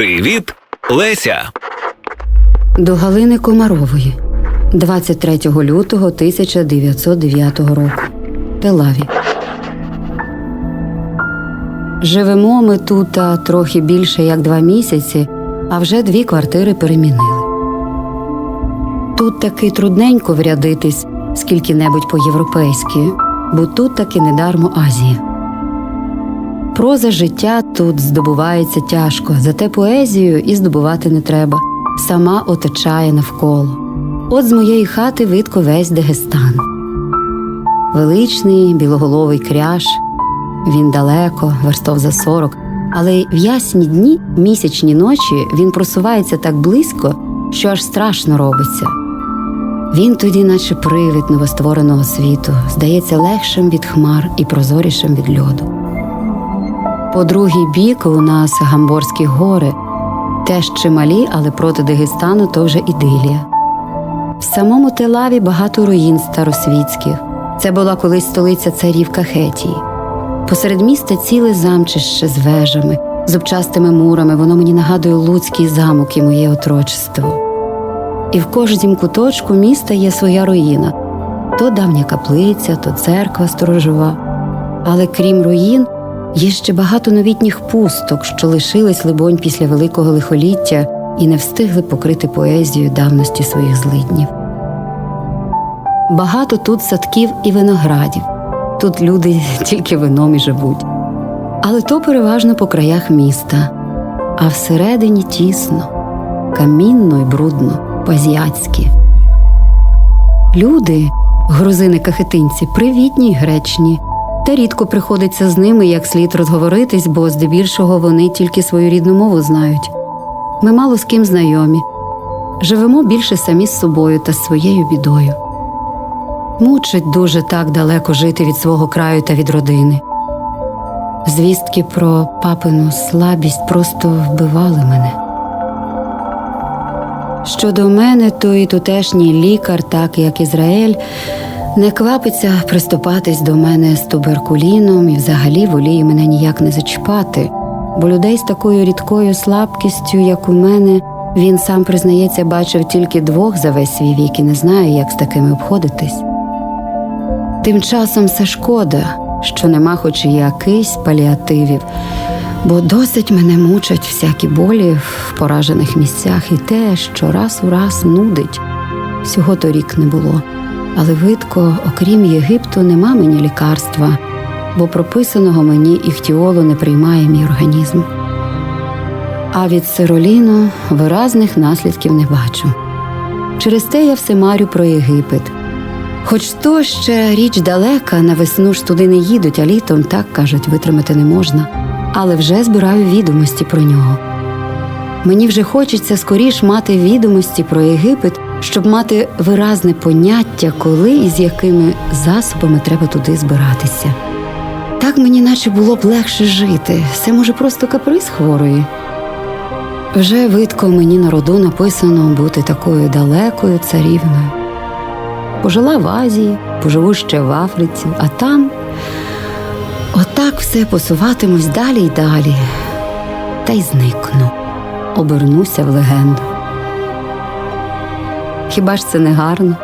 Привіт, Леся. До Галини Комарової 23 лютого 1909 року. Телаві. Живемо ми тут а, трохи більше як два місяці, а вже дві квартири перемінили. Тут таки трудненько врядитись скільки-небудь по-європейськи, бо тут таки недармо Азія. Проза життя тут здобувається тяжко, зате поезію і здобувати не треба. Сама оточає навколо. От з моєї хати видко весь Дагестан. Величний білоголовий кряж. Він далеко, верстов за сорок, але в ясні дні, місячні ночі він просувається так близько, що аж страшно робиться. Він тоді, наче привид новоствореного світу, здається легшим від хмар і прозорішим від льоду. По другий бік у нас Гамборські гори, теж чималі, але проти Дагестану то вже ідилія. В самому Телаві багато руїн старосвітських. Це була колись столиця царів Кахетії. Посеред міста ціле замчище з вежами, зубчастими мурами, воно мені нагадує Луцький замок і моє отрочество. І в кожнім куточку міста є своя руїна то давня каплиця, то церква сторожова. Але крім руїн, є ще багато новітніх пусток, що лишились, либонь, після великого лихоліття і не встигли покрити поезію давності своїх злиднів. Багато тут садків і виноградів. Тут люди тільки вином і живуть. Але то переважно по краях міста, а всередині тісно, камінно й брудно, по-азіатськи. Люди, грузини-кахетинці, привітні й гречні, та рідко приходиться з ними як слід розговоритись, бо здебільшого вони тільки свою рідну мову знають. Ми мало з ким знайомі, живемо більше самі з собою та своєю бідою. Мучить дуже так далеко жити від свого краю та від родини. Звістки про папину слабість просто вбивали мене. Щодо мене, то і тутешній лікар, так як Ізраїль, не квапиться приступатись до мене з туберкуліном і взагалі воліє мене ніяк не зачіпати, бо людей з такою рідкою слабкістю, як у мене, він сам признається, бачив тільки двох за весь свій вік і не знає, як з такими обходитись. Тим часом все шкода, що нема хоч і якийсь паліативів, бо досить мене мучать всякі болі в поражених місцях і те, що раз у раз нудить. Всього торік не було. Але видко, окрім Єгипту, нема мені лікарства, бо прописаного мені іхтіолу не приймає мій організм. А від сироліну виразних наслідків не бачу. Через те я все марю про Єгипет. Хоч то ще річ далека, на весну ж туди не їдуть, а літом так кажуть, витримати не можна. Але вже збираю відомості про нього. Мені вже хочеться скоріш мати відомості про Єгипет, щоб мати виразне поняття, коли і з якими засобами треба туди збиратися. Так мені наче було б легше жити, це може просто каприз хворої. Вже видко мені на роду написано бути такою далекою царівною. Пожила в Азії, поживу ще в Африці, а там отак все посуватимусь далі й далі, та й зникну, обернуся в легенду. Хіба ж це не гарно?